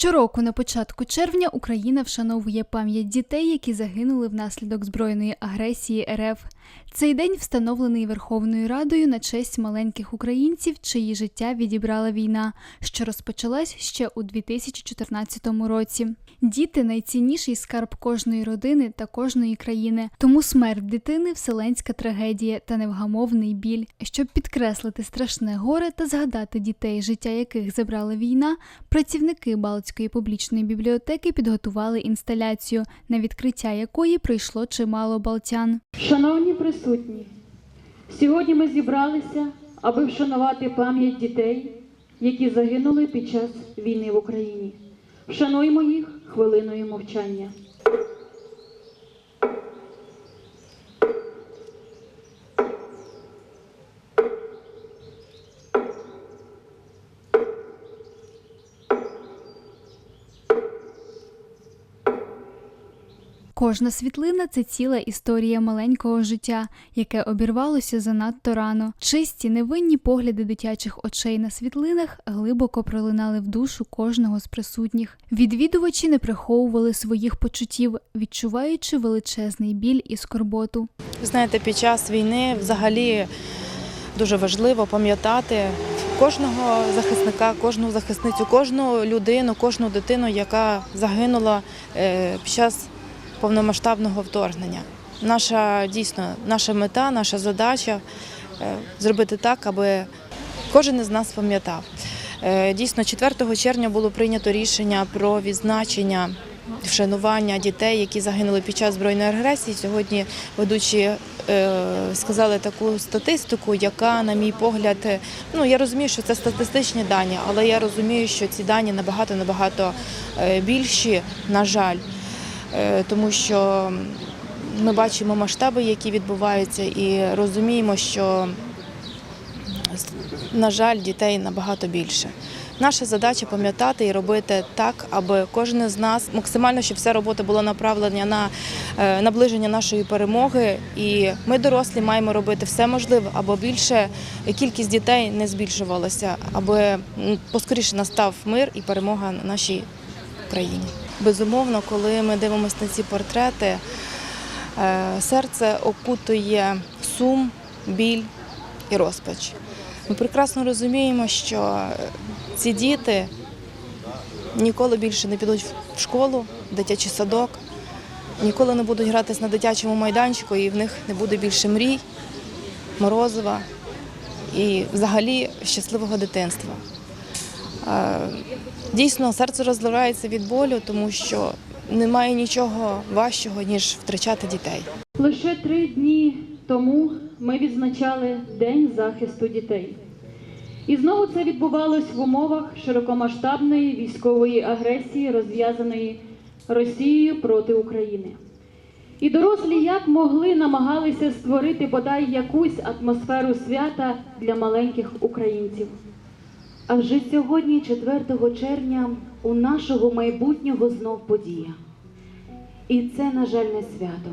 Щороку на початку червня Україна вшановує пам'ять дітей, які загинули внаслідок збройної агресії РФ. Цей день встановлений Верховною Радою на честь маленьких українців, чиї життя відібрала війна, що розпочалась ще у 2014 році. Діти найцінніший скарб кожної родини та кожної країни. Тому смерть дитини вселенська трагедія та невгамовний біль. Щоб підкреслити страшне горе та згадати дітей, життя яких забрала війна, працівники Балтської публічної бібліотеки підготували інсталяцію, на відкриття якої прийшло чимало балтян. Шановні присутні, сьогодні ми зібралися, аби вшанувати пам'ять дітей, які загинули під час війни в Україні. Вшануємо їх хвилиною мовчання. Кожна світлина це ціла історія маленького життя, яке обірвалося занадто рано. Чисті, невинні погляди дитячих очей на світлинах глибоко пролинали в душу кожного з присутніх. Відвідувачі не приховували своїх почуттів, відчуваючи величезний біль і скорботу. Знаєте, під час війни взагалі дуже важливо пам'ятати кожного захисника, кожну захисницю, кожну людину, кожну дитину, яка загинула е, під час повномасштабного вторгнення. Наша дійсно наша мета, наша задача е, зробити так, аби кожен із нас пам'ятав. Е, Дійсно, 4 червня було прийнято рішення про відзначення вшанування дітей, які загинули під час збройної агресії. Сьогодні ведучі е, сказали таку статистику, яка, на мій погляд, ну я розумію, що це статистичні дані, але я розумію, що ці дані набагато набагато більші, на жаль, тому що ми бачимо масштаби, які відбуваються, і розуміємо, що на жаль, дітей набагато більше. Наша задача пам'ятати і робити так, аби кожен з нас максимально, щоб вся робота була направлена на е, наближення нашої перемоги. І ми, дорослі, маємо робити все можливе, аби більше кількість дітей не збільшувалася, аби поскоріше настав мир і перемога нашій країні. Безумовно, коли ми дивимося на ці портрети, е, серце окутує сум, біль і розпач. Ми прекрасно розуміємо, що ці діти ніколи більше не підуть в школу, в дитячий садок, ніколи не будуть гратись на дитячому майданчику, і в них не буде більше мрій, морозива і взагалі щасливого дитинства. Дійсно, серце розливається від болю, тому що немає нічого важчого, ніж втрачати дітей. Лише три дні тому ми відзначали День захисту дітей. І знову це відбувалось в умовах широкомасштабної військової агресії, розв'язаної Росією проти України. І дорослі як могли намагалися створити бодай якусь атмосферу свята для маленьких українців. А вже сьогодні, 4 червня, у нашого майбутнього знов подія. І це, на жаль, не свято.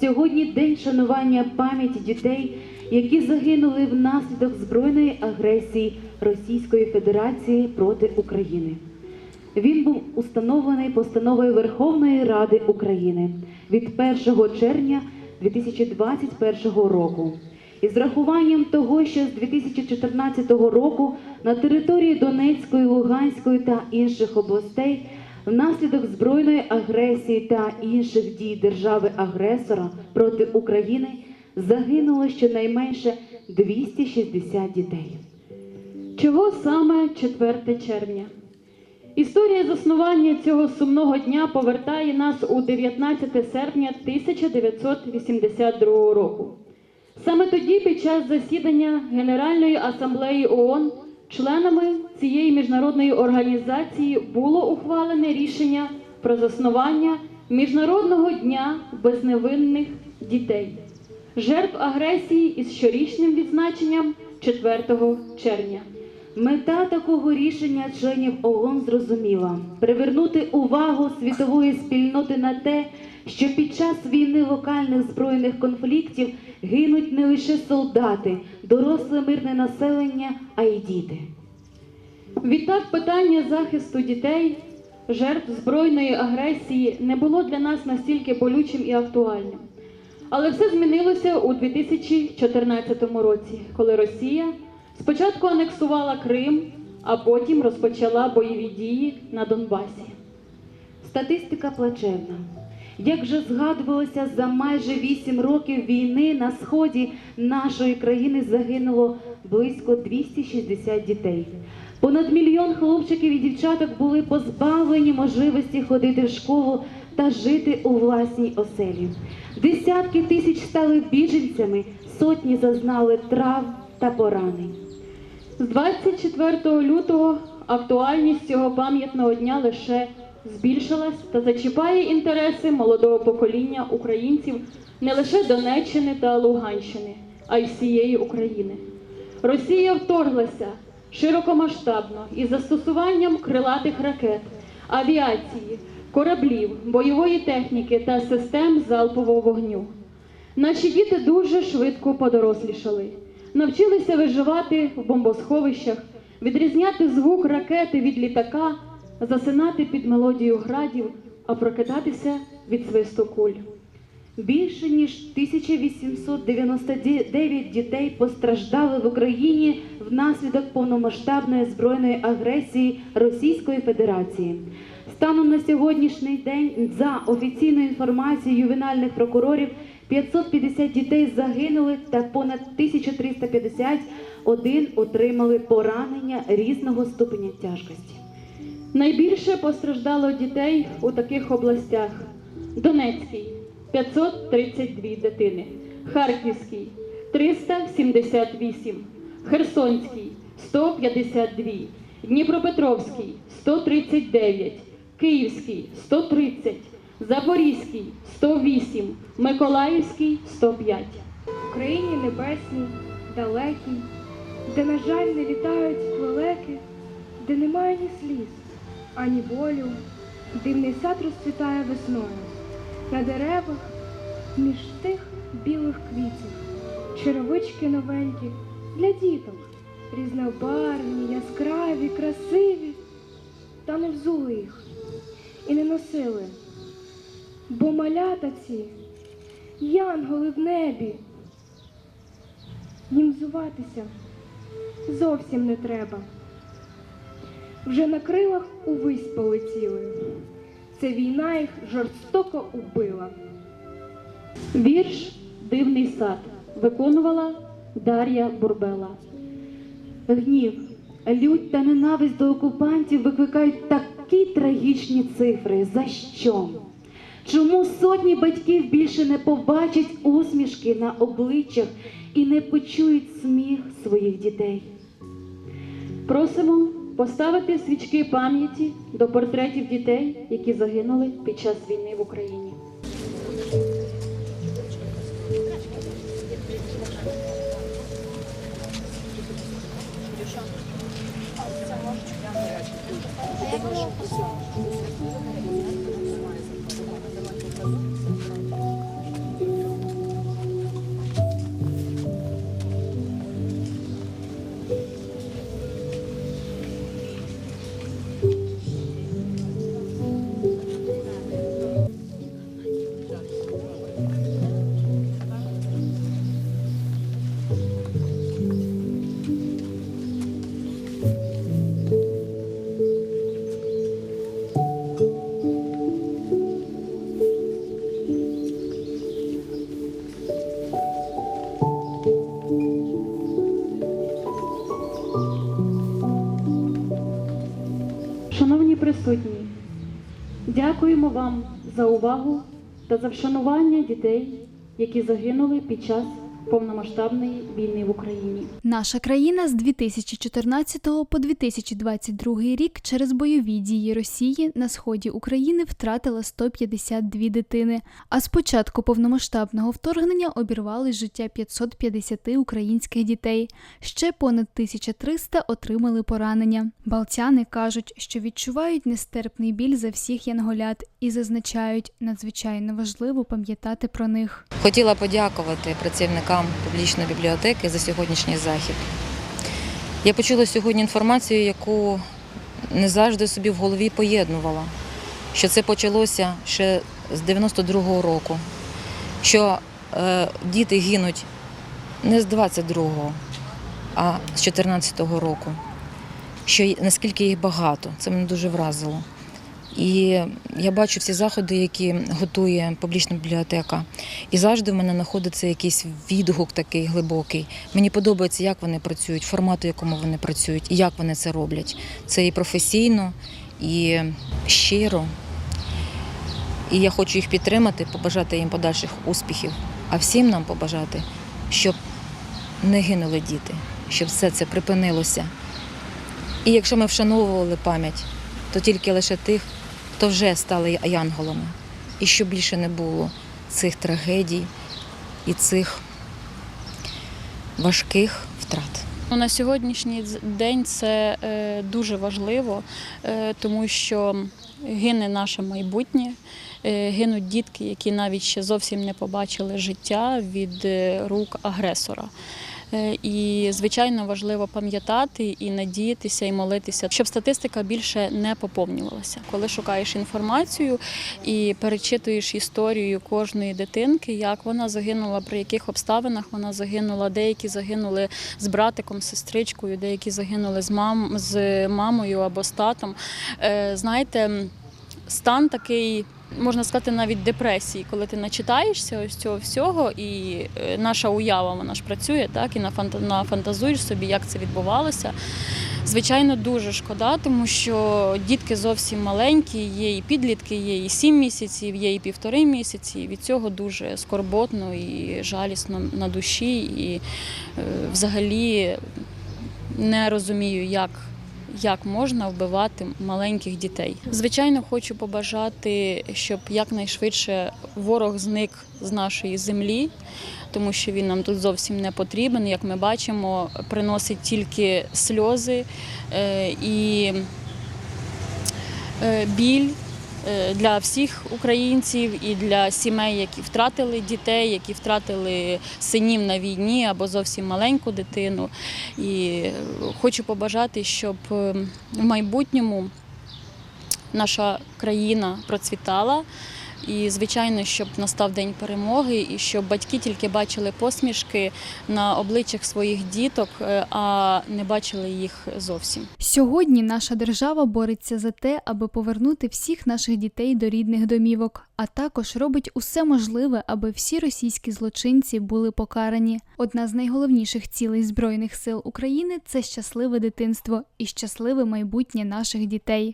Сьогодні день шанування пам'яті дітей, які загинули внаслідок збройної агресії Російської Федерації проти України. Він був установлений постановою Верховної Ради України від 1 червня 2021 року. Із врахуванням того, що з 2014 року на території Донецької, Луганської та інших областей внаслідок збройної агресії та інших дій держави-агресора проти України загинуло щонайменше 260 дітей. Чого саме 4 червня? Історія заснування цього сумного дня повертає нас у 19 серпня 1982 року. Саме тоді, під час засідання Генеральної асамблеї ООН, членами цієї міжнародної організації було ухвалене рішення про заснування Міжнародного дня безневинних дітей, жертв агресії із щорічним відзначенням 4 червня. Мета такого рішення членів ООН зрозуміла привернути увагу світової спільноти на те, що під час війни локальних збройних конфліктів гинуть не лише солдати, доросле мирне населення, а й діти. Відтак питання захисту дітей жертв збройної агресії не було для нас настільки болючим і актуальним. Але все змінилося у 2014 році, коли Росія спочатку анексувала Крим, а потім розпочала бойові дії на Донбасі. Статистика плачевна. Як вже згадувалося, за майже 8 років війни на сході нашої країни загинуло близько 260 дітей. Понад мільйон хлопчиків і дівчаток були позбавлені можливості ходити в школу та жити у власній оселі. Десятки тисяч стали біженцями, сотні зазнали травм та поранень. З 24 лютого актуальність цього пам'ятного дня лише збільшилась та зачіпає інтереси молодого покоління українців не лише Донеччини та Луганщини, а й всієї України. Росія вторглася широкомасштабно із застосуванням крилатих ракет, авіації, кораблів, бойової техніки та систем залпового вогню. Наші діти дуже швидко подорослішали, навчилися виживати в бомбосховищах, відрізняти звук ракети від літака, засинати під мелодію градів, а прокидатися від свисту куль. Більше ніж 1899 дітей постраждали в Україні внаслідок повномасштабної збройної агресії Російської Федерації. Станом на сьогоднішній день, за офіційною інформацією ювенальних прокурорів, 550 дітей загинули та понад 1351 отримали поранення різного ступеня тяжкості. Найбільше постраждало дітей у таких областях: Донецький 532 дитини, Харківський 378, Херсонський 152, Дніпропетровський 139, Київський 130, Запорізький 108, Миколаївський 105. В Україні небесній, далекій, де, на жаль, не літають лелеки, де немає ні сліз, ані болю, дивний сад розцвітає весною. На деревах між тих білих квітів, черевички новенькі для діток, різнобарвні, яскраві, красиві, та не взули їх і не носили, бо малята ці, янголи в небі, їм взуватися зовсім не треба. Вже на крилах увись полетіли. Ця війна їх жорстоко убила. Вірш Дивний сад виконувала Дар'я Бурбела. Гнів, лють та ненависть до окупантів викликають такі трагічні цифри. За що? Чому сотні батьків більше не побачать усмішки на обличчях і не почують сміх своїх дітей? Просимо поставити свічки пам'яті до портретів дітей, які загинули під час війни в Україні. Шановні увагу та за вшанування дітей, які загинули під час повномасштабної війни в Україні. Наша країна з 2014 по 2022 рік через бойові дії Росії на сході України втратила 152 дитини. А з початку повномасштабного вторгнення обірвалось життя 550 українських дітей. Ще понад 1300 отримали поранення. Балтяни кажуть, що відчувають нестерпний біль за всіх янголят і зазначають, надзвичайно важливо пам'ятати про них. Хотіла подякувати працівникам публічної бібліотеки за сьогоднішній захід. Я почула сьогодні інформацію, яку не завжди собі в голові поєднувала. що це почалося ще з 92-го року, що е, діти гинуть не з 22-го, а з 14-го року. Що наскільки їх багато, це мене дуже вразило. І я бачу всі заходи, які готує публічна бібліотека. І завжди в мене знаходиться якийсь відгук такий глибокий. Мені подобається, як вони працюють, формат, у якому вони працюють, і як вони це роблять. Це і професійно, і щиро. І я хочу їх підтримати, побажати їм подальших успіхів, а всім нам побажати, щоб не гинули діти, щоб все це припинилося. І якщо ми вшановували пам'ять, то тільки лише тих, хто вже стали янголами. І щоб більше не було цих трагедій і цих важких втрат. Ну, На сьогоднішній день це е, дуже важливо, е, тому що гине наше майбутнє, е, гинуть дітки, які навіть ще зовсім не побачили життя від рук агресора. Е, І, звичайно, важливо пам'ятати і надіятися, і молитися, щоб статистика більше не поповнювалася. Коли шукаєш інформацію і перечитуєш історію кожної дитинки, як вона загинула, при яких обставинах вона загинула, деякі загинули з братиком, сестричкою, деякі загинули з мам з мамою або з татом. Е, Знаєте, стан такий. Можна сказати, навіть депресії, коли ти начитаєшся ось цього всього, і е, наша уява вона ж працює, так і нафанта- нафантазуєш собі, як це відбувалося. Звичайно, дуже шкода, тому що дітки зовсім маленькі, є і підлітки, є і сім місяців, є і півтори місяці. Від цього дуже скорботно і жалісно на душі. І е, взагалі не розумію, як. Як можна вбивати маленьких дітей? Звичайно, хочу побажати, щоб якнайшвидше ворог зник з нашої землі, тому що він нам тут зовсім не потрібен. Як ми бачимо, приносить тільки сльози е, і е, біль для всіх українців і для сімей, які втратили дітей, які втратили синів на війні або зовсім маленьку дитину. І е, хочу побажати, щоб е, в майбутньому наша країна процвітала. І, звичайно, щоб настав день перемоги, і щоб батьки тільки бачили посмішки на обличчях своїх діток, е, а не бачили їх зовсім. Сьогодні наша держава бореться за те, аби повернути всіх наших дітей до рідних домівок, а також робить усе можливе, аби всі російські злочинці були покарані. Одна з найголовніших цілей Збройних сил України це щасливе дитинство і щасливе майбутнє наших дітей.